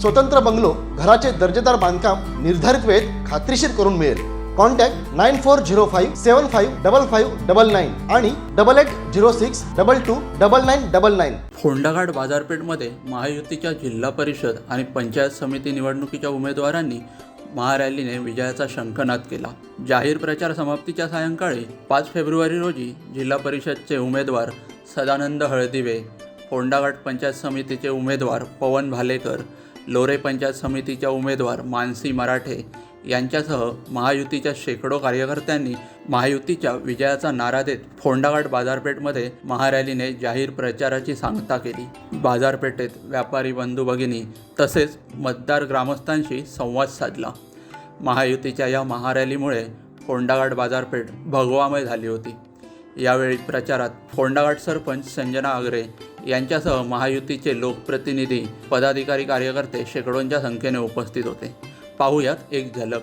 स्वतंत्र बंगलो घराचे दर्जेदार बांधकाम निर्धारित वेळेत खात्रीशीर करून मिळेल. Contact nine four zero five seven five double five double nine आणि double eight zero six double two double nine double nine. Phondaghat बाजारपेठमध्ये महायुतीच्या जिल्हा परिषद आणि पंचायत समिती निवडणुकीच्या उमेदवारांनी महारॅलीने विजयाचा शंखनाद केला. जाहीर प्रचार समाप्तीच्या सायंकाळी पाच फेब्रुवारी रोजी जिल्हा परिषदचे उमेदवार सदानंद हळदिवे फोंडाघाट पंचायत समितीचे उमेदवार पवन भालेकर लोरे पंचायत समितीच्या उमेदवार मानसी मराठे यांच्यासह महायुतीच्या शेकडो कार्यकर्त्यांनी महायुतीच्या विजयाचा नारा देत फोंडाघाट बाजारपेठमध्ये महारॅलीने जाहीर प्रचाराची सांगता केली. बाजारपेठेत व्यापारी बंधू भगिनी तसेच मतदार ग्रामस्थांशी संवाद साधला. महायुतीच्या या महारॅलीमुळे फोंडाघाट बाजारपेठ भगवामय झाली होती. यावेळी प्रचारात फोंडाघाट सरपंच संजना आगरे यांच्यासह महायुतीचे लोकप्रतिनिधी पदाधिकारी कार्यकर्ते शेकडोंच्या संख्येने उपस्थित होते. पाहूयात एक झलक.